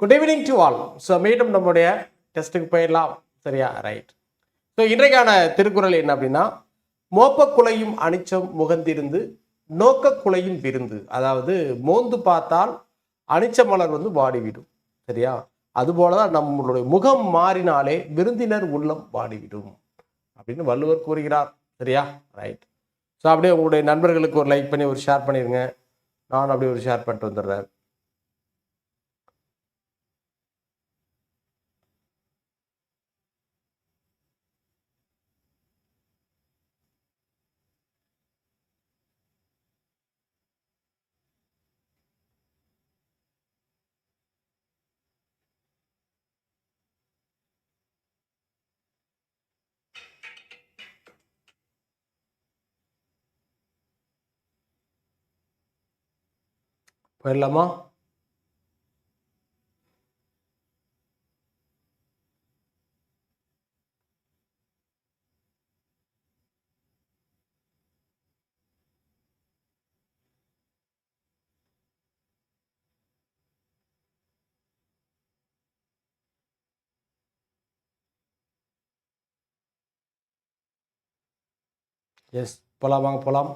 Good evening to all so மீண்டும் நம்முடைய டெஸ்ட்டுக்கு போயிடலாம். சரியா? ரைட் ஸோ இன்றைக்கான திருக்குறள் என்ன அப்படின்னா மோப்பக்குலையும் அனிச்சம் முகந்திருந்து நோக்கக்குலையும் விருந்து. அதாவது மோந்து பார்த்தால் அனிச்ச மலர் வந்து வாடிவிடும். சரியா? அதுபோல தான் நம்மளுடைய முகம் மாறினாலே விருந்தினர் உள்ளம் வாடிவிடும். அப்படின்னு வள்ளுவர் கூறுகிறார். சரியா? ரைட் ஸோ அப்படியே உங்களுடைய நண்பர்களுக்கு ஒரு லைக் பண்ணி ஒரு ஷேர் பண்ணிடுங்க. நான் அப்படியே ஒரு ஷேர் பண்ணிட்டு வந்துடுறேன். போயிடலாமா எஸ் போலாம் வாங்க போலாம்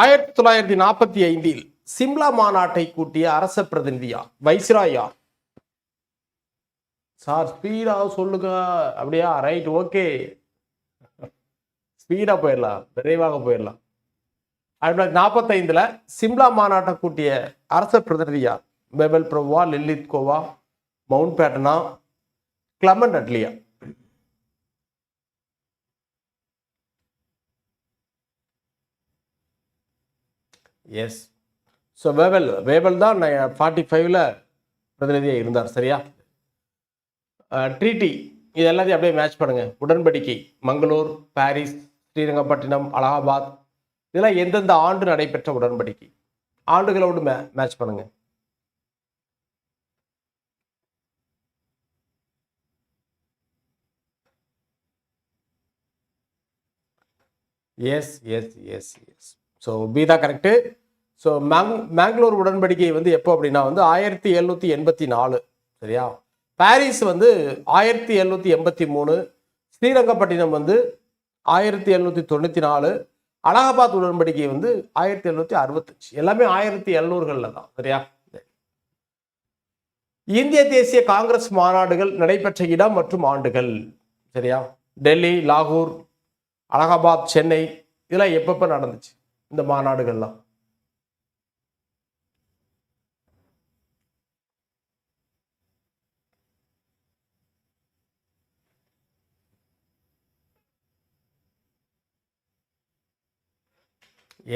ஆயிரத்தி தொள்ளாயிரத்தி நாற்பத்தி ஐந்தில் சிம்லா மாநாட்டை கூட்டிய அரச பிரதிநிதியா வைஸ்ராயா சார் ஸ்பீடா சொல்லுங்க. அப்படியா? ரைட் ஓகே ஸ்பீடா போயிடலாம். விரைவாக போயிடலாம். ஆயிரத்தி தொள்ளாயிரத்தி நாற்பத்தைந்துல சிம்லா மாநாட்டை கூட்டிய அரச பிரதிநிதியா பெபல் பிரபுவா லில்லித் கோவா மவுண்ட் பேட்டனா கிளமன் அட்லியா எஸ் ஸோ வேவல் வேவல் தான் ஃபார்ட்டி ஃபைவ்ல பிரதிநிதியாக இருந்தார் சரியா? ட்ரீட்டி இது எல்லாத்தையும் அப்படியே மேட்ச் பண்ணுங்கள் உடன்படிக்கை மங்களூர் பாரிஸ் ஸ்ரீரங்கப்பட்டினம் அலகாபாத் இதெல்லாம் எந்தெந்த ஆண்டு நடைபெற்ற உடன்படிக்கை? ஆண்டுகளோடு மே மேட்ச் பண்ணுங்கள் yes yes yes yes so B தான் கரெக்டு ஸோ மேங் மேங்களூர் உடன்படிக்கை வந்து எப்போ அப்படின்னா வந்து ஆயிரத்தி எழுநூற்றி எண்பத்தி நாலு. சரியா? பாரிஸ் வந்து ஆயிரத்தி எழுநூற்றி எண்பத்தி மூணு. ஸ்ரீரங்கப்பட்டினம் வந்து ஆயிரத்தி எழுநூற்றி தொண்ணூற்றி நாலு. அலகாபாத் உடன்படிக்கை வந்து ஆயிரத்தி எழுநூற்றி அறுபத்தஞ்சு. எல்லாமே ஆயிரத்தி எழுநூறுகளில் தான். சரியா? இந்திய தேசிய காங்கிரஸ் மாநாடுகள் நடைபெற்ற இடம் மற்றும் ஆண்டுகள். சரியா? டெல்லி லாகூர் அலகாபாத் சென்னை இதெல்லாம் எப்பப்போ நடந்துச்சு? இந்த மாநாடுகள்லாம்.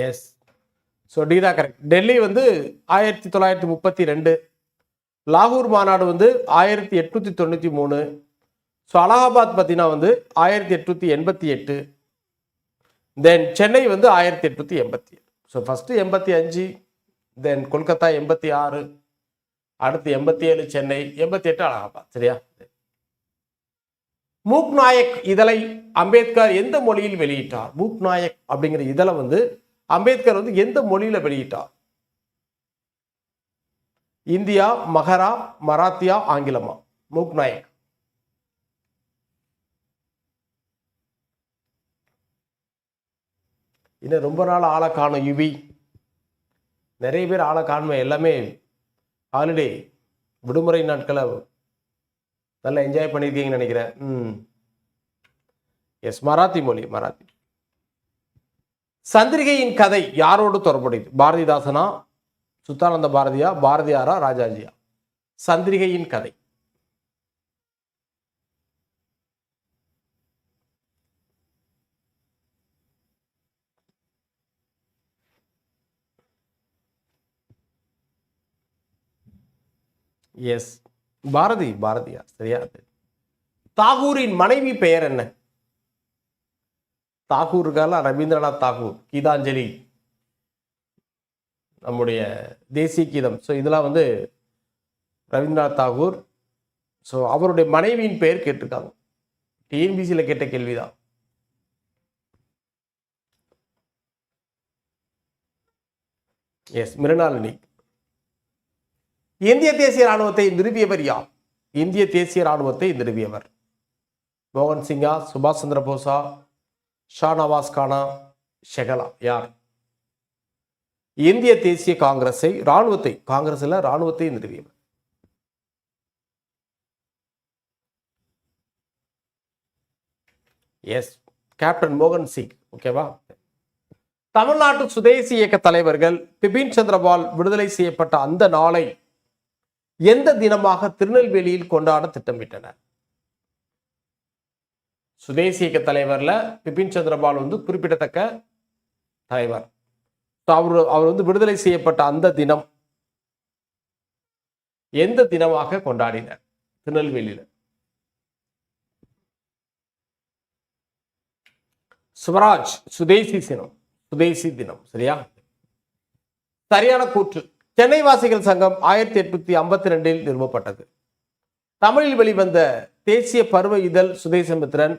எஸ் ஸோ டி தான் கரெக்ட் டெல்லி வந்து ஆயிரத்தி தொள்ளாயிரத்தி முப்பத்தி ரெண்டு. லாகூர் மாநாடு வந்து ஆயிரத்தி எட்நூற்றி தொண்ணூற்றி மூணு. ஸோ அலகாபாத் பார்த்தீங்கன்னா வந்து ஆயிரத்தி எட்நூற்றி எண்பத்தி எட்டு. தென் சென்னை வந்து ஆயிரத்தி எட்நூற்றி எண்பத்தி ஏழு. ஸோ ஃபஸ்ட்டு எண்பத்தி அஞ்சு தென் கொல்கத்தா எண்பத்தி ஆறு அடுத்து எண்பத்தி ஏழு சென்னை எண்பத்தி எட்டு அலகாபாத் சரியா? மூக் நாயக் இதழை அம்பேத்கர் எந்த மொழியில் வெளியிட்டார்? மூக் நாயக் அப்படிங்கிற இதழை வந்து அம்பேத்கர் வந்து எந்த மொழியில வெளியிட்டார்? இந்தியா மகரா மராத்தியா ஆங்கிலமா? மூக் நாயக். இன்னும் ரொம்ப நாள் ஆளை காணும் யுவி. நிறைய பேர் ஆளை காண்மை எல்லாமே ஹாலிடே விடுமுறை நாட்களை நல்லா என்ஜாய் பண்ணியிருக்கீங்கன்னு நினைக்கிறேன். ம். எஸ் மராத்தி மொழி மராத்தி. சந்திரிகையின் கதை யாரோடு தொடர்புடையது? பாரதிதாசனா சுத்தானந்த பாரதியா பாரதியாரா ராஜாஜியா? சந்திரிகையின் கதை. எஸ் பாரதி பாரதியார் சரியா? தாகூரின் மனைவி பெயர் என்ன? தாகூர் இருக்கால ரவீந்திரநாத் தாகூர் கீதாஞ்சலி. நம்முடைய தேசிய கீதம். ஸோ இதெல்லாம் வந்து ரவீந்திரநாத் தாகூர். ஸோ அவருடைய மனைவியின் பெயர் கேட்டிருக்காங்க. டிஎன்பிசியில் கேட்ட கேள்விதான். எஸ் மிருணாலினி இந்திய தேசிய ராணுவத்தை நிறுவியவர் யார்? இந்திய தேசிய ராணுவத்தை நிறுவியவர். மோகன் சிங்கா சுபாஷ் சந்திர போஸா ஷா நவாஸ் கானா ஷெகலா யார்? இந்திய தேசிய காங்கிரஸை ராணுவத்தை காங்கிரஸில் ராணுவத்தை நிறுவியவர். எஸ் கேப்டன் மோகன் சிங் ஓகேவா தமிழ்நாட்டு சுதேசி இயக்க தலைவர்கள் பிபின் சந்திரபால் விடுதலை செய்யப்பட்ட அந்த நாளை எந்த தினமாக திருநெல்வேலியில் கொண்டாட திட்டமிட்டனர் சுதேசி இயக்க தலைவர்ல பிபின் சந்திரபால் வந்து குறிப்பிடத்தக்க தலைவர். அவர் அவர் வந்து விடுதலை செய்யப்பட்ட அந்த தினம் எந்த தினமாக கொண்டாடினர் திருநெல்வேலியில? சுவராஜ் சுதேசி தினம் சுதேசி தினம் சரியா? சரியான கூற்று. சென்னை வாசிகள் சங்கம் ஆயிரத்தி எட்நூத்தி ஐம்பத்தி ரெண்டில் நிறுவப்பட்டது. தமிழில் வெளிவந்த தேசிய பருவ இதழ் சுதேசமித்ரன்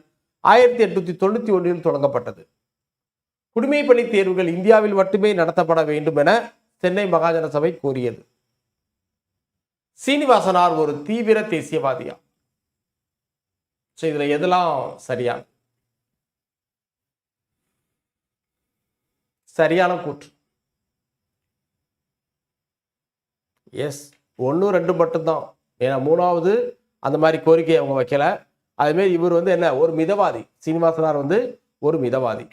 ஆயிரத்தி எட்நூத்தி தொண்ணூத்தி ஒன்றில் தொடங்கப்பட்டது. குடிமை பணி தேர்வுகள் இந்தியாவில் மட்டுமே நடத்தப்பட வேண்டும் என சென்னை மகாஜன சபை கோரியது. சீனிவாசனார் ஒரு தீவிர தேசியவாதியா ஸோ இதுல எதெல்லாம் சரியான சரியான கூற்று? எஸ் ஒன்று ரெண்டு மட்டும்தான். ஏன்னா மூணாவது அந்த மாதிரி கோரிக்கை அவங்க வைக்கல. அதுமாரி இவர் வந்து என்ன? ஒரு மிதவாதி. சீனிவாசனார் வந்து ஒரு மிதவாதி.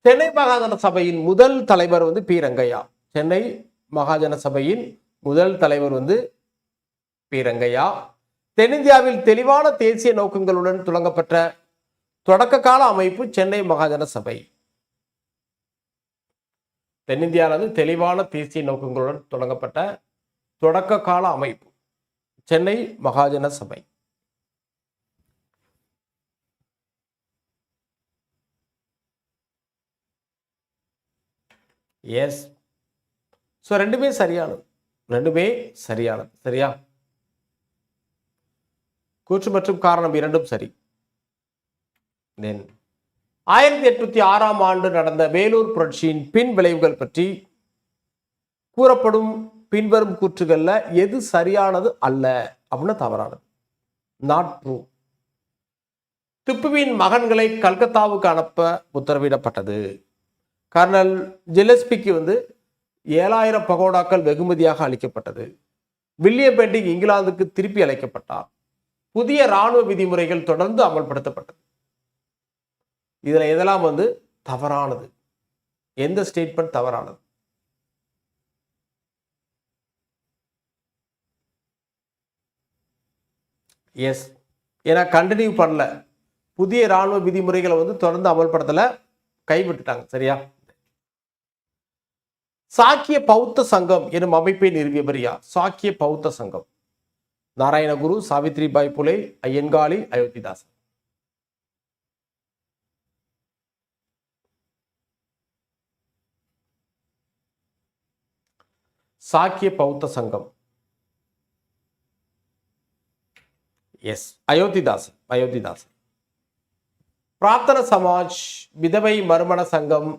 சென்னை மகாஜன சபையின் முதல் தலைவர் வந்து பி. ரங்கையா. சென்னை மகாஜன சபையின் முதல் தலைவர் வந்து பி. ரங்கையா. தென்னிந்தியாவில் தெளிவான தேசிய நோக்கங்களுடன் தொடங்கப்பட்ட தொடக்க கால அமைப்பு சென்னை மகாஜன சபை தென்னிந்தியாவிலிருந்து தெளிவான தேசிய நோக்கங்களுடன் தொடங்கப்பட்ட தொடக்க கால அமைப்பு சென்னை மகாஜன சபை. எஸ் ஸோ ரெண்டுமே சரியானது. ரெண்டுமே சரியானது. சரியா? கூற்று மற்றும் காரணம் இரண்டும் சரி. தென் ஆயிரத்தி எட்நூத்தி ஆறாம் ஆண்டு நடந்த வேலூர் புரட்சியின் பின் விளைவுகள் பற்றி கூறப்படும் பின்வரும் கூற்றுகளில் எது சரியானது அல்ல அப்படின்னு தவறானது. நாட் ட்ரூ திப்புவின் மகன்களை கல்கத்தாவுக்கு அனுப்ப உத்தரவிடப்பட்டது. கர்னல் ஜிலஸ்பிக்கு வந்து ஏழாயிரம் பகோடாக்கள் வெகுமதியாக அளிக்கப்பட்டது. வில்லியம் பெண்டிங் இங்கிலாந்துக்கு திருப்பி அழைக்கப்பட்டார். புதிய இராணுவ விதிமுறைகள் தொடர்ந்து அமல்படுத்தப்பட்டது. இதில் எதெல்லாம் வந்து தவறானது? எந்த ஸ்டேட்மெண்ட் தவறானது? எஸ் ஏன்னா கண்டினியூ பண்ணல. புதிய இராணுவ விதிமுறைகளை வந்து தொடர்ந்து அமல்படுத்தல கைவிட்டுட்டாங்க. சரியா? சாக்கிய பௌத்த சங்கம் எனும் அமைப்பை நிறுவியவர் யார்? சாக்கிய பௌத்த சங்கம். நாராயணகுரு சாவித்ரிபாய் புலே ஐயன்காளி அயோத்திதாசன். சாக்கிய பௌத்த சங்கம். எஸ் அயோத்திதாசன் அயோத்திதாசன். பிரார்த்தன சமாஜ் விதவை மறுமண சங்கம்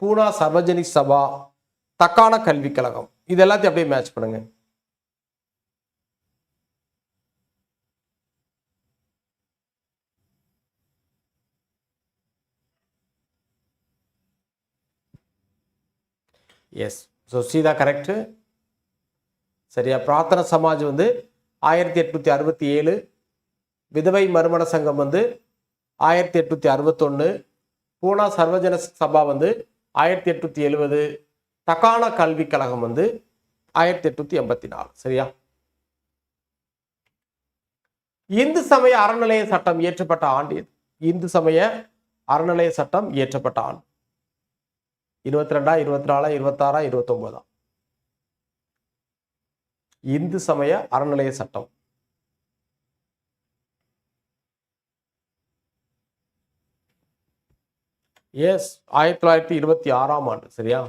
பூனா சர்வஜனிக் சபா தக்கான கல்விக் கழகம். இது எல்லாத்தையும் அப்படியே மேட்ச் பண்ணுங்க. எஸ் ஸோ சீதா கரெக்டு சரியா? பிரார்த்தன சமாஜ் வந்து ஆயிரத்தி எட்நூற்றி அறுபத்தி ஏழு விதவை மறுமண சங்கம் வந்து ஆயிரத்தி எட்நூற்றி அறுபத்தொன்று பூனா சர்வஜன சபா வந்து ஆயிரத்தி எட்நூற்றி எழுபது. தக்கான கல்விக் கழகம் வந்து ஆயிரத்தி எட்நூற்றி எண்பத்தி நாலு. சரியா? இந்து சமய அறநிலைய சட்டம் இயற்றப்பட்ட ஆண்டு இந்து சமய அறநிலைய சட்டம் இயற்றப்பட்ட ஆண்டு. இருபத்தி ரெண்டா இருபத்தி நாலா இருபத்தாறா இருபத்தொன்பதா இந்து சமய அறநிலைய சட்டம். எஸ் ஆயிரத்தி தொள்ளாயிரத்தி இருபத்தி ஆறாம் ஆண்டு சரியா?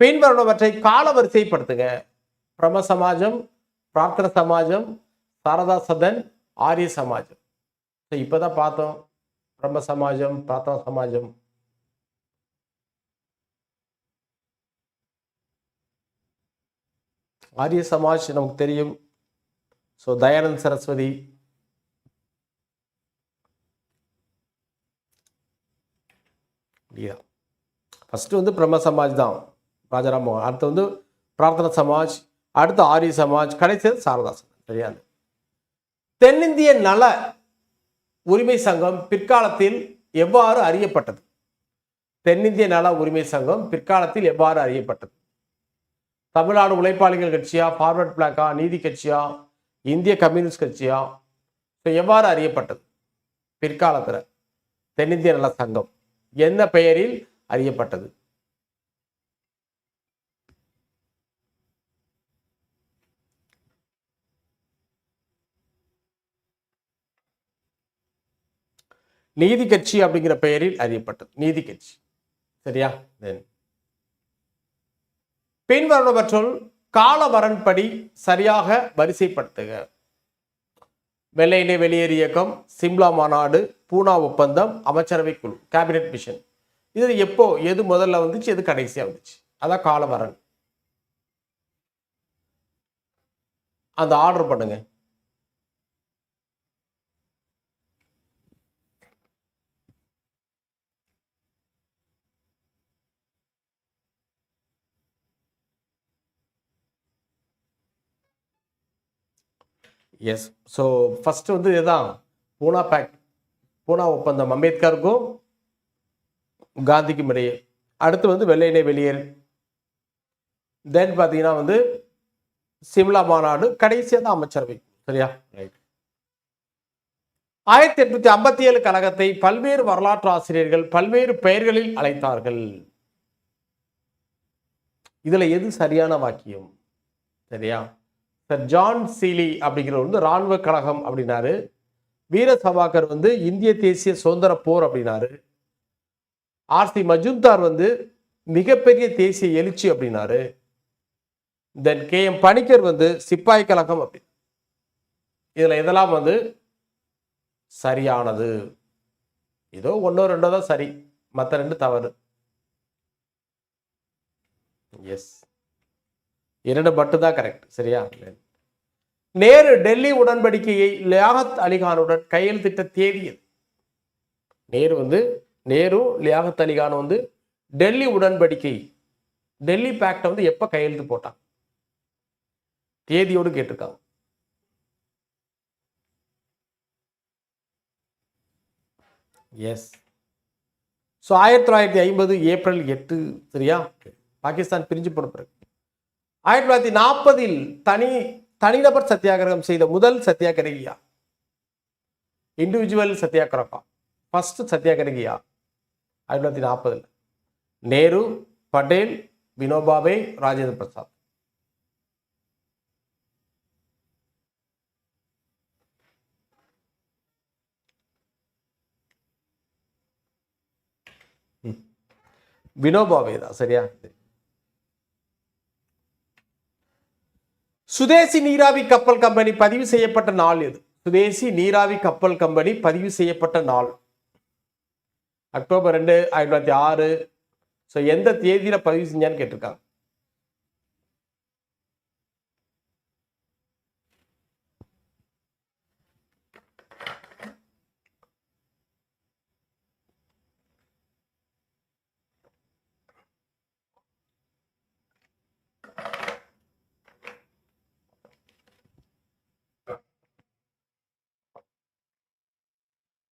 பின்வருவனவற்றை கால வரிசைப்படுத்துங்க பிரம சமாஜம் பிரார்த்தன சமாஜம் சாரதா சதன் ஆரிய சமாஜம். இப்பதான் பார்த்தோம். பிரம்ம சமாஜம் பிரார்த்தன சமாஜம் ஆரிய சமாஜ் நமக்கு தெரியும். ஸோ தயானந்த் சரஸ்வதி இல்லையா ஃபஸ்ட்டு வந்து பிரம்ம சமாஜ் தான். ராஜாராம் மோகன். அடுத்து வந்து பிரார்த்தனா சமாஜ் அடுத்து ஆரிய சமாஜ் கடைசியது சாரதாசன் சரியா? தென்னிந்திய நல உரிமை சங்கம் பிற்காலத்தில் எவ்வாறு அறியப்பட்டது? தென்னிந்திய நல உரிமை சங்கம் பிற்காலத்தில் எவ்வாறு அறியப்பட்டது? தமிழ்நாடு உழைப்பாளிகள் கட்சியா ஃபார்வர்ட் பிளாக்கா நீதி கட்சியா இந்திய கம்யூனிஸ்ட் கட்சியா? ஸோ எவ்வாறு அறியப்பட்டது? பிற்காலத்தில் தென்னிந்திய நல சங்கம் என்ன பெயரில் அறியப்பட்டது? நீதி கட்சி அப்படிங்கிற பெயரில் அறியப்பட்டது. நீதி கட்சி. சரியா? தென் பின்வருவனவற்றுள் கால வரன்படி சரியாக வரிசைப்படுத்துக. வெள்ளையிலே வெளியேறு இயக்கம் சிம்லா மாநாடு பூனா ஒப்பந்தம் அமைச்சரவை குழு கேபினெட் மிஷன் இது எப்போ எது முதல்ல வந்துச்சு எது கடைசியா வந்துச்சு? அதான் காலவரன். அந்த ஆர்டர் பண்ணுங்க. எஸ் ஸோ ஃபஸ்ட்டு வந்து இதுதான். பூனா பேக்ட் பூனா ஒப்பந்தம். அம்பேத்கருக்கும் காந்திக்கும் இடையே. அடுத்து வந்து வெள்ளையினை வெளியேறு. தென் பார்த்தீங்கன்னா வந்து சிம்லா மாநாடு கடைசியாக தான் அமைச்சரவை. சரியா? ரைட் ஆயிரத்தி எட்நூத்தி ஐம்பத்தி ஏழு கழகத்தை பல்வேறு வரலாற்று ஆசிரியர்கள் பல்வேறு பெயர்களில் அழைத்தார்கள். இதுல எது சரியான வாக்கியம்? சரியா? சார் ஜான் சீலி அப்படிங்கிறவர் வந்து இராணுவ கழகம் அப்படின்னாரு. வீர சபாகர் வந்து இந்திய தேசிய சுதந்திர போர் அப்படின்னாரு. ஆர்சி மஜும்தார் வந்து மிகப்பெரிய தேசிய எழுச்சி அப்படின்னாரு. தென் கே எம் பணிக்கர் வந்து சிப்பாய் கழகம் அப்படி. இதில் இதெல்லாம் வந்து சரியானது. ஏதோ ஒன்றோ ரெண்டோ தான் சரி. மற்ற ரெண்டு தவறு. எஸ் இரண்டு பட்டு தான் கரெக்ட் சரியா? நேரு டெல்லி உடன்படிக்கையை லியாகத் அலிகானுடன் கையெழுத்திட்ட தேதி நேரு வந்து நேரு லியாகத் அலிகான் வந்து டெல்லி உடன்படிக்கை டெல்லி பேக்டை வந்து எப்போ கையெழுத்து போட்டான்? தேதியோடு கேட்டிருக்காங்க. எஸ் ஸோ ஆயிரத்தி தொள்ளாயிரத்தி ஐம்பது ஏப்ரல் எட்டு சரியா? பாகிஸ்தான் பிரிஞ்சு போன பிறகு. ஆயிரத்தி தொள்ளாயிரத்தி நாற்பதில் தனி தனிநபர் சத்தியாகிரகம் செய்த முதல் சத்தியாகிரகியா? இண்டிவிஜுவல் சத்தியாகிரகம். ஃபர்ஸ்ட் சத்தியாகிரகியா? ஆயிரத்தி தொள்ளாயிரத்தி நாற்பதில். நேரு பட்டேல் வினோபாவே ராஜேந்திர பிரசாத். வினோபாவே தான் சரியா? சுதேசி நீராவி கப்பல் கம்பெனி பதிவு செய்யப்பட்ட நாள் எது? சுதேசி நீராவி கப்பல் கம்பெனி பதிவு செய்யப்பட்ட நாள். அக்டோபர் ரெண்டு ஆயிரத்தி தொள்ளாயிரத்தி ஆறு. ஸோ எந்த தேதியில் பதிவு செஞ்சான்னு கேட்டிருக்காங்க.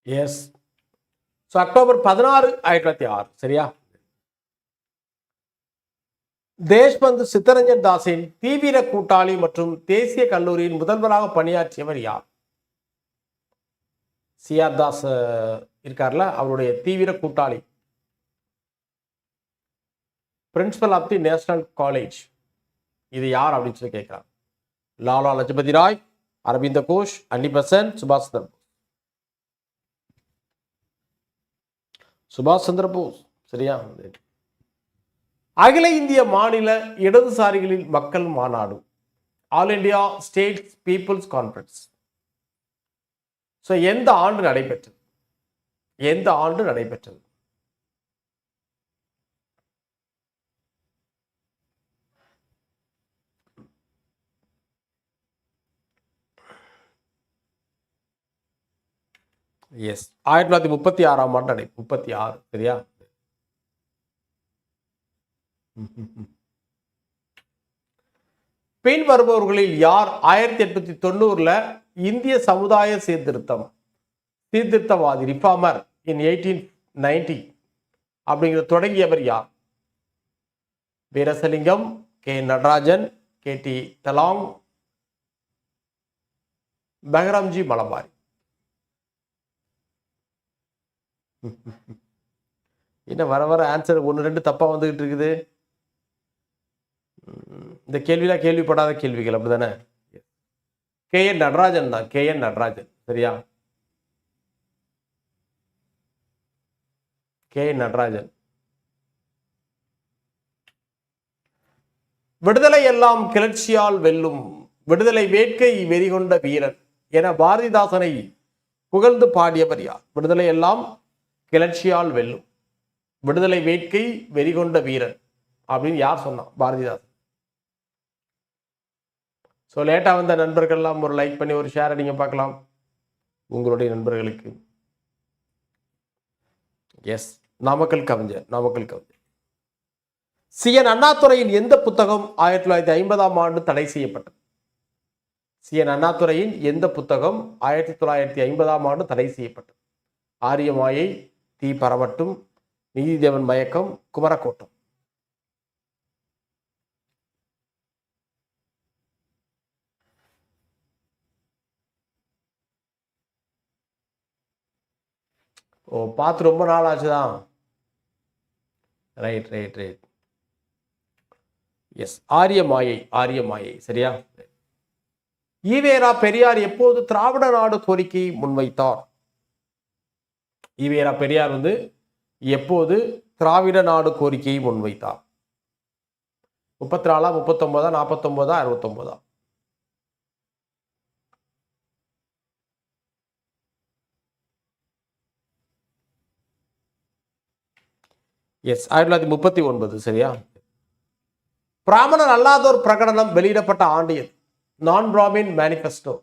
எஸ் ஸோ அக்டோபர் பதினாறு ஆயிரத்தி தொள்ளாயிரத்தி ஆறு சரியா? தேஷ்பந்து சித்தரஞ்சன் தாஸின் தீவிர கூட்டாளி மற்றும் தேசிய கல்லூரியின் முதல்வராக பணியாற்றியவர் யார்? சிஆர் தாஸ் இருக்கார்ல அவருடைய தீவிர கூட்டாளி. Principal of the national college இது யார் அப்படின்னு சொல்லி கேட்கிறார். லாலா லஜபதி ராய் அரவிந்த கோஷ் அன்னி பெசன்ட் சுபாஷ் சந்திர சுபாஷ் சந்திர போஸ். சரியா? அகில இந்திய மாநில இடதுசாரிகளில் மக்கள் மாநாடு. All India states people's conference. So எந்த ஆண்டு நடைபெற்றது? எந்த ஆண்டு நடைபெற்றது? எஸ் ஆயிரத்தி தொள்ளாயிரத்தி முப்பத்தி ஆறாம் ஆண்டு நடை முப்பத்தி ஆறு சரியா? பின் வருபவர்களில் யார் ஆயிரத்தி எட்நூத்தி தொண்ணூறுல இந்திய சமுதாய சீர்திருத்தம் சீர்திருத்தவாதி ரிஃபார்மர் இன் எயிட்டீன் நைன்டி அப்படிங்கிற தொடங்கியவர் யார்? Veeresalingam K Natarajan K T Telang Behramji Malabari. என்ன வர வர ஆன்சர் ஒன்று ரெண்டு தப்பா வந்துகிட்டு இருக்குது. உம், இந்த கேள்விலாம் கேள்விப்படாத கேள்விகள் அப்படிதானே? கே என் நடராஜன் தான் கே என் நடராஜன் சரியா? K N Natarajan. விடுதலை எல்லாம் கிளர்ச்சியால் வெல்லும் விடுதலை வேட்கை வெறிகொண்ட வீரன் என பாரதிதாசனை புகழ்ந்து பாடியவர் யார்? விடுதலை எல்லாம் கிளர்ச்சியால் வெல்லும். விடுதலை வேட்கை வெறிகொண்ட வீரன் அப்படின்னு யார் சொன்னான் பாரதிதாசன். ஸோ லேட்டாக வந்த நண்பர்கள்லாம் ஒரு லைக் பண்ணி ஒரு ஷேர் நீங்கள் பார்க்கலாம். உங்களுடைய நண்பர்களுக்கு. எஸ் நாமக்கல் கவிஞர் நாமக்கல் கவிஞர். சிஎன் அண்ணாதுரையின் எந்த புத்தகம் ஆயிரத்தி தொள்ளாயிரத்தி ஐம்பதாம் ஆண்டு தடை செய்யப்பட்டது? சி. என். அண்ணாதுரையின் எந்த புத்தகம் ஆயிரத்தி தொள்ளாயிரத்தி ஐம்பதாம் ஆண்டு தடை செய்யப்பட்டது? ஆரியமாயை தீ பரவட்டும் நீதிதேவன் மயக்கம் குமரக்கோட்டம். ஓ பார்த்து ரொம்ப நாள் ஆச்சுதான். Right right right yes Ariya Maayai Ariya மாயை சரியா? ஈவேரா பெரியார் எப்போது திராவிட நாடு கோரிக்கையை முன்வைத்தார்? ஈவேரா பெரியார் வந்து எப்போது திராவிட நாடு கோரிக்கையை முன்வைத்தார்? முப்பத்தி நாலா முப்பத்தொன்பதா நாற்பத்தொன்பதா அறுபத்தொன்பதா? எஸ் ஆயிரத்தி தொள்ளாயிரத்தி முப்பத்தி ஒன்பது சரியா? பிராமணர் அல்லாதோர் பிரகடனம் வெளியிடப்பட்ட ஆண்டு எது? நான் பிராமின் மேனிஃபெஸ்டோ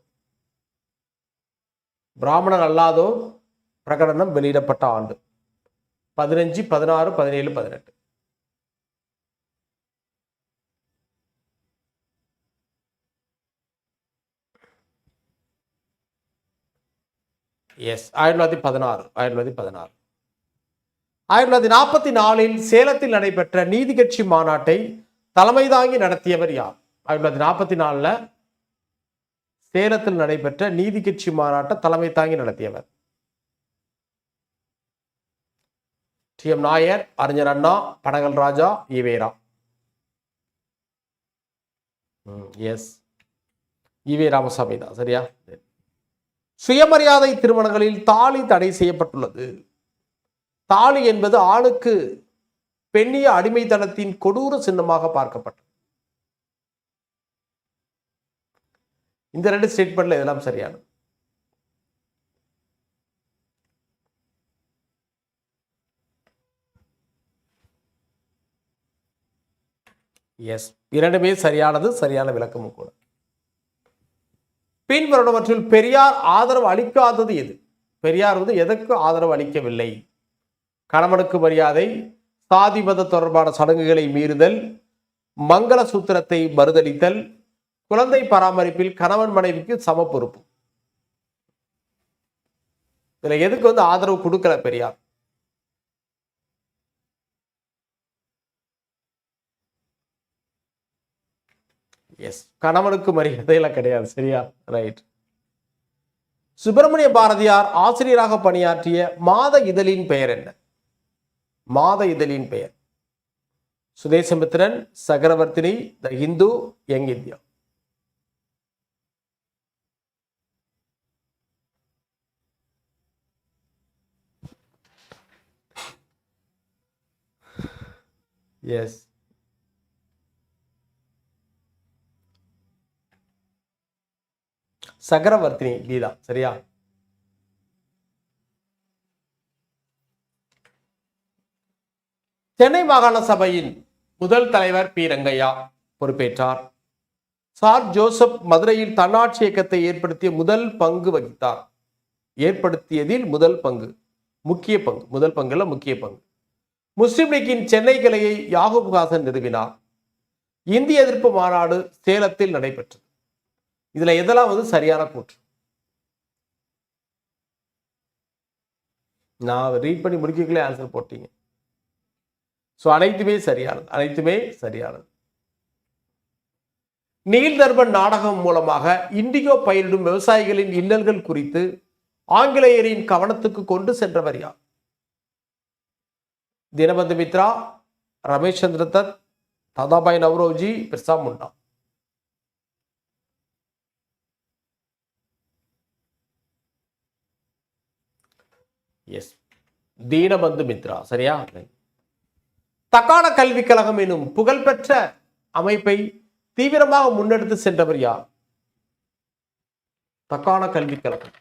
பிராமணர் அல்லாதோர் பிரகடனம் வெளியிடப்பட்ட ஆண்டு. பதினஞ்சு பதினாறு பதினேழு பதினெட்டு. எஸ் ஆயிரத்தி தொள்ளாயிரத்தி பதினாறு ஆயிரத்தி தொள்ளாயிரத்தி பதினாறு. ஆயிரத்தி தொள்ளாயிரத்தி நாற்பத்தி நாலில் சேலத்தில் நடைபெற்ற நீதி கட்சி மாநாட்டை தலைமை தாங்கி நடத்தியவர் யார்? ஆயிரத்தி தொள்ளாயிரத்தி நாற்பத்தி நாலில் சேலத்தில் நடைபெற்ற நீதி கட்சி மாநாட்டை தலைமை தாங்கி நடத்தியவர். T M Nair Arignar Anna Panagal Raja EVR yes EV Ramasamy தான் சரியா? சுயமரியாதை திருமணங்களில் தாலி தடை செய்யப்பட்டுள்ளது. தாலி என்பது ஆணுக்கு பெண்ணிய அடிமைத்தனத்தின் கொடூர சின்னமாக பார்க்கப்பட்டது. இந்த ரெண்டு ஸ்டேட்மெண்ட்ல இதெல்லாம் சரியானது. எஸ் இரண்டுமே சரியானது சரியான விளக்கமும் கூட. பின்வருடவற்றில் பெரியார் ஆதரவு அளிக்காதது எது? பெரியார் வந்து எதற்கு ஆதரவு அளிக்கவில்லை? கணவனுக்கு மரியாதை சாதி மத தொடர்பான சடங்குகளை மீறுதல் மங்கள சூத்திரத்தை மறுதளித்தல் குழந்தை பராமரிப்பில் கணவன் மனைவிக்கு சம பொறுப்பு. இதில் எதுக்கு வந்து ஆதரவு கொடுக்கல பெரியார்? எஸ் கணவனுக்கு மரியாதையெல்லாம் கிடையாது சரியா? ரைட் சுப்பிரமணிய பாரதியார் ஆசிரியராக பணியாற்றிய மாத இதழின் பெயர் என்ன? மாத இதழின் பெயர். Swadesamitran Chakravartini the Hindu young India. Yes Chakravartini Geetha சரியா? சென்னை மாகாண சபையின் முதல் தலைவர் பி ரங்கையா பொறுப்பேற்றார். சார் ஜோசப் மதுரையில் தன்னாட்சி இயக்கத்தை ஏற்படுத்திய முதல் பங்கு வகித்தார். ஏற்படுத்தியதில் முதல் பங்கு முக்கிய பங்கு முதல் பங்குல முக்கிய பங்கு. முஸ்லிம் லீக்கின் சென்னை கிளையை யாகூப் ஹாசன் நிறுவினார். இந்திய எதிர்ப்பு மாநாடு சேலத்தில் நடைபெற்றது. இதுல எதெல்லாம் வந்து சரியான கூற்று? நான் ரீட் பண்ணி முடிக்கக்குள்ளே ஆன்சர் போட்டீங்க. ஸோ அனைத்துமே சரியானது. அனைத்துமே சரியானது. நீல்தர்பன் நாடகம் மூலமாக இண்டிகோ பயிரிடும் விவசாயிகளின் இன்னல்கள் குறித்து ஆங்கிலேயரின் கவனத்துக்கு கொண்டு சென்றவர் யார்? தினபந்து மித்ரா ரமேஷ் சந்திர தத் தாதாபாய் நவ்ரோஜி பிர்சா முண்டா. எஸ் தீனபந்து மித்ரா. சரியா? தக்கான கல்விக் கழகம் எனும் புகழ்பெற்ற அமைப்பை தீவிரமாக முன்னெடுத்து சென்றவர் யார்? தக்கான கல்விக் கழகம்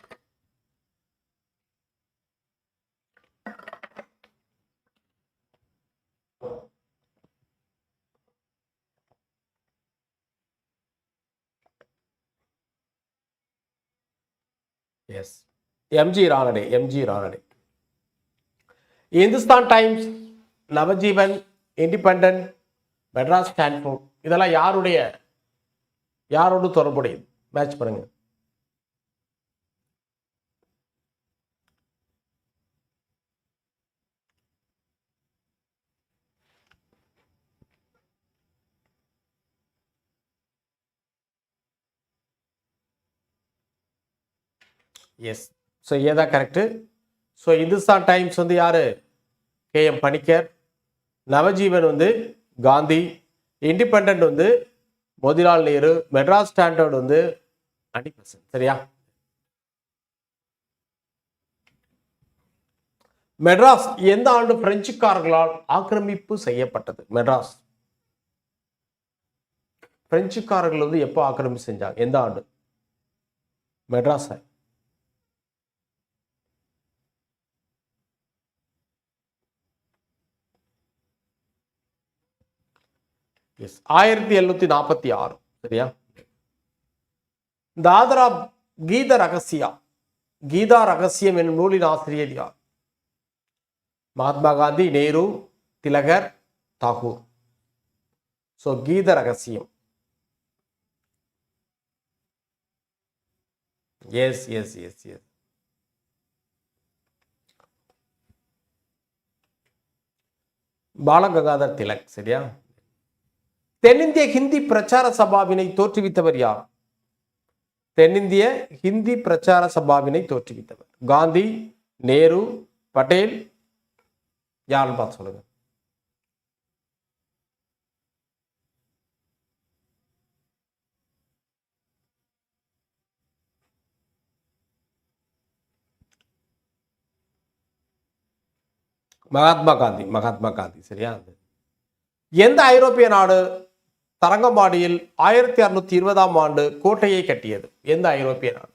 yes MG Ranade MG Ranade Hindustan Times Navajivan Independent Madras Standard இதெல்லாம் யாருடைய யாரோடு தொடர்புடையது? மேட்ச் பண்ணுங்க. எஸ் ஸோ ஏதா கரெக்டு ஸோ இந்துஸ்தான் டைம்ஸ் வந்து யாரு? கே எம் பணிக்கர் நவஜீவன் வந்து காந்தி இண்டிபெண்ட் வந்து மோதிலால் நேரு மெட்ராஸ் ஸ்டாண்டர்ட் வந்து அனிபசன் சரியா? மெட்ராஸ் எந்த ஆண்டு பிரெஞ்சுக்காரர்களால் ஆக்கிரமிப்பு செய்யப்பட்டது? மெட்ராஸ். பிரெஞ்சுக்காரர்கள் வந்து எப்போ ஆக்கிரமிப்பு செஞ்சாங்க? எந்த ஆண்டு? மெட்ராஸ் எஸ் ஆயிரத்தி எழுநூத்தி நாற்பத்தி ஆறு. சரியா? தாதரா கீத ரகசியா. கீதா ரகசியம் என்னும் நூலின் ஆசிரியர் யார்? Mahatma Gandhi Nehru Tilak Tagore. So Gita Rahasyam. Yes yes yes yes Balagangadhar Tilak சரியா? தென்னிந்திய ஹிந்தி பிரச்சார சபாவினை தோற்றுவித்தவர் யார்? தென்னிந்திய ஹிந்தி பிரச்சார சபாவினை தோற்றுவித்தவர். காந்தி நேரு பட்டேல் யாருன்னு பார்த்து சொல்லுங்க? மகாத்மா காந்தி மகாத்மா காந்தி சரியா? எந்த ஐரோப்பிய நாடு? தரங்கம்பாடியில் ஆயிரத்தி அறுநூத்தி இருபதாம் ஆண்டு கோட்டையை கட்டியது. எந்த ஐரோப்பிய நாடு?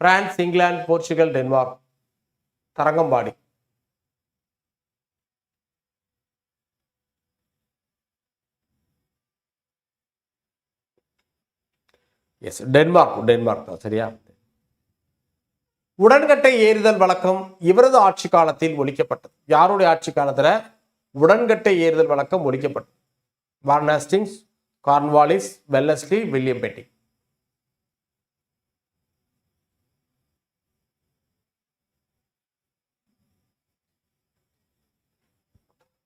France England Portugal Denmark. Tharangambadi. Yes Denmark Denmark தான் சரியா? உடன்கட்டை ஏறுதல் வழக்கம் இவரது ஆட்சி காலத்தில் ஒழிக்கப்பட்டது. யாருடைய ஆட்சி காலத்தில்? உடன்கட்டை ஏறுதல் வழக்கம் ஒழிக்கப்பட்டது. Warren Hastings Cornwallis Wellesley William பெட்டி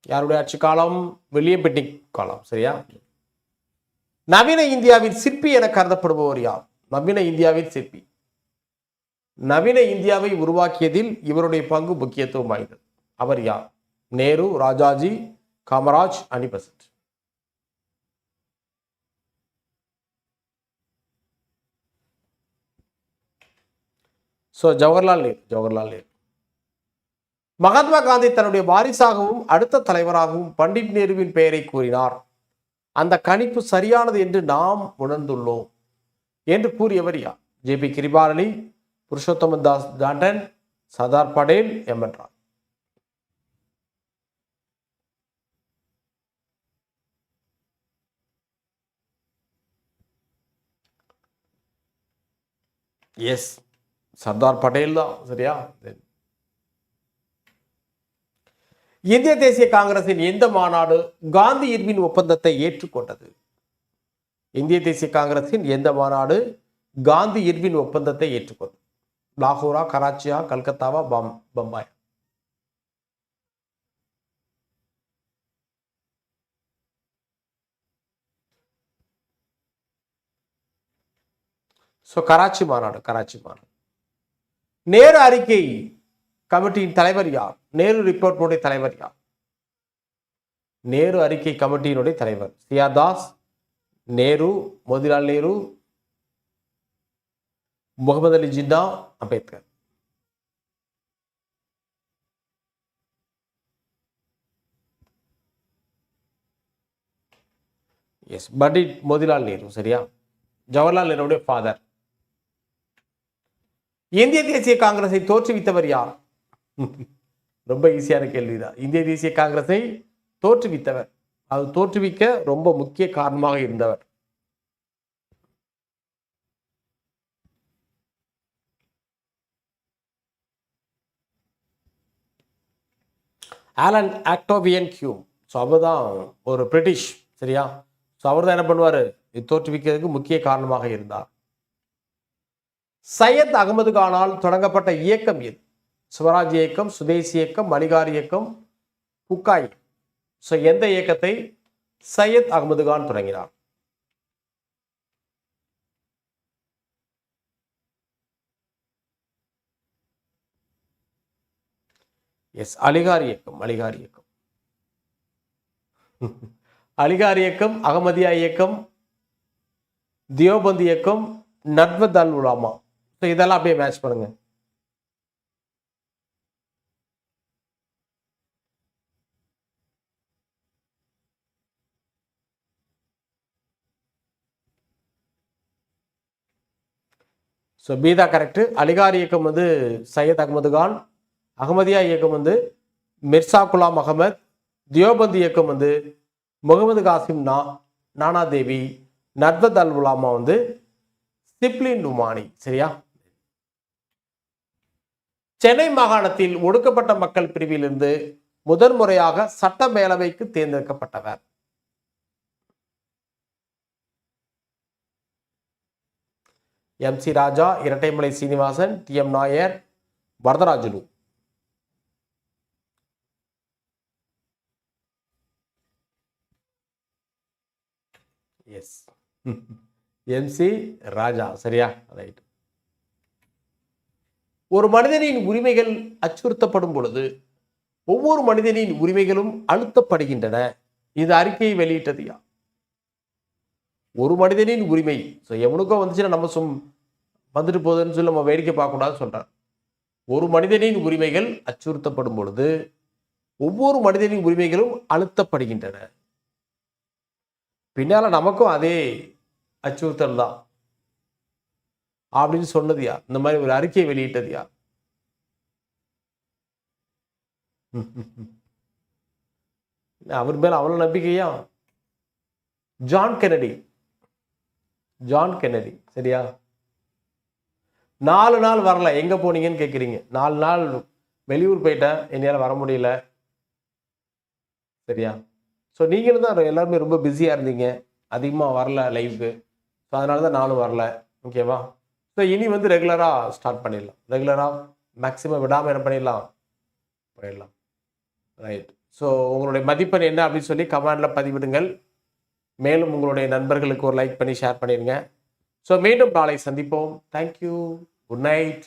யாருடைய ஆட்சி காலம்? வில்லியம் பெட்டி காலம் சரியா? நவீன இந்தியாவின் சிற்பி என கருதப்படுபவர் யார்? நவீன இந்தியாவின் சிற்பி. நவீன இந்தியாவை உருவாக்கியதில் இவருடைய பங்கு முக்கியத்துவம் வாய்ந்தது. அவர் யார்? Nehru Rajaji Kamaraj Annie Besant so Jawaharlal Nehru Jawaharlal Nehru Mahatma Gandhi தன்னுடைய வாரிசாகவும் அடுத்த தலைவராகவும் பண்டிட் நேருவின் பெயரை கூறினார். அந்த கணிப்பு சரியானது என்று நாம் உணர்ந்துள்ளோம் என்று கூறியவர் யார்? ஜே பி கிரிபாலனி புருஷோத்தமன் தாஸ் டாண்டன் சர்தார் படேல் எம்என்றார் எஸ் சர்தார் பட்டேல் தான் சரியா? இந்திய தேசிய காங்கிரசின் எந்த மாநாடு காந்தி இர்வின் ஒப்பந்தத்தை ஏற்றுக்கொண்டது. இந்திய தேசிய காங்கிரசின் எந்த மாநாடு காந்தி இர்வின் ஒப்பந்தத்தை ஏற்றுக்கொண்டது. லாகூரா கராச்சியா கல்கத்தாவா பம் பம்பாய். ஸோ கராச்சி மாநாடு கராச்சி மாநாடு. நேரு அறிக்கை கமிட்டியின் தலைவர் யார்? நேரு ரிப்போர்ட்டினுடைய தலைவர் யார்? நேரு அறிக்கை கமிட்டியினுடைய தலைவர் சிஆர் தாஸ் நேரு மோதிலால் நேரு முகமது அலி ஜின்னா அம்பேத்கர். எஸ் பண்டிட் மோதிலால் நேரு சரியா? ஜவஹர்லால் நேருடைய ஃபாதர் இந்திய தேசிய காங்கிரஸை தோற்றுவித்தவர் யார்? ரொம்ப ஈஸியான கேள்விதான். இந்திய தேசிய காங்கிரஸை தோற்றுவித்தவர். அது தோற்றுவிக்க ரொம்ப முக்கிய காரணமாக இருந்தவர். Allan Octavian Hume. ஸோ அவர் தான் ஒரு பிரிட்டிஷ் சரியா? ஸோ அவர் தான் என்ன பண்ணுவார்? இது தோற்றுவிக்கிறதுக்கு முக்கிய காரணமாக இருந்தார். சையத் அகமது கானால் தொடங்கப்பட்ட இயக்கம் இது. சிவராஜ் இயக்கம் சுதேசி இயக்கம் மலிகார் இயக்கம் புக்காய். ஸோ எந்த இயக்கத்தை? சையத் அகமது கான் தொடங்கினார். எஸ் அலிகார் இயக்கம் அலிகார் இயக்கம். அலிகார் இயக்கம் அகமதியா இயக்கம் தியோபந்த் இயக்கம் நட்வத் அல் உலாமா. ஸோ இதெல்லாம் அப்படியே மேட்ச் பண்ணுங்க. ஸோ பீதா கரெக்டு அலிகார் இயக்கம் வந்து சையத் அகமது கான் அகமதியா இயக்கம் வந்து மிர்சா குலாம் அகமத் தியோபந்த் இயக்கம் வந்து முகமது காசிம் நா நானா தேவி நர்வத் அல் உலாமா வந்து சிப்லின் நுமானி சரியா? சென்னை மாகாணத்தில் ஒடுக்கப்பட்ட மக்கள் பிரிவிலிருந்து முதன் முறையாக சட்ட மேலவைக்கு தேர்ந்தெடுக்கப்பட்டவர். M. C. Raja Rettaimalai Srinivasan T. M. Nair Varadarajulu yes MC Raja. சரியா? ரைட் ஒரு மனிதனின் உரிமைகள் அச்சுறுத்தப்படும் பொழுது ஒவ்வொரு மனிதனின் உரிமைகளும் அழுத்தப்படுகின்றன. இது அறிக்கையை வெளியிட்டது யார்? ஒரு மனிதனின் உரிமை ஸோ எவனுக்கோ வந்துச்சுன்னா நம்ம சும் வந்துட்டு போகுதுன்னு சொல்லி நம்ம வேடிக்கை பார்க்கக்கூடாதுன்னு சொல்றார். ஒரு மனிதனின் உரிமைகள் அச்சுறுத்தப்படும் பொழுது ஒவ்வொரு மனிதனின் உரிமைகளும் அழுத்தப்படுகின்றன. பின்னால நமக்கும் அதே அச்சுறுத்தல் தான். அப்படின்னு சொன்னது யார் இந்த மாதிரி ஒரு அறிக்கையை வெளியிட்டது யார் அவர் மேல அவ்வளவு நம்பிக்கையா? ஜான் கெனடி ஜான் கெனடி சரியா? நாலு நாள் வரல. எங்க போனீங்கன்னு கேக்குறீங்க. நாலு நாள் வெளியூர் போயிட்டேன். என்னால் வர முடியல. சரியா? ஸோ நீங்களும் தான் எல்லாருமே ரொம்ப பிஸியாக இருந்தீங்க. அதிகமாக வரல லைவுக்கு ஸோ அதனால தான் நானும் வரல. ஓகேவா ஸோ இனி வந்து ரெகுலராக ஸ்டார்ட் பண்ணிடலாம். ரெகுலராக மேக்ஸிமம் விடாமல் என்ன பண்ணிடலாம்? பண்ணிடலாம். ரைட் ஸோ உங்களுடைய மதிப்பெண் என்ன அப்படின்னு சொல்லி கமெண்டில் பதிவிடுங்கள். மேலும் உங்களுடைய நண்பர்களுக்கு ஒரு லைக் பண்ணி ஷேர் பண்ணிடுங்க. ஸோ மீண்டும் நாளை சந்திப்போம். Thank you good night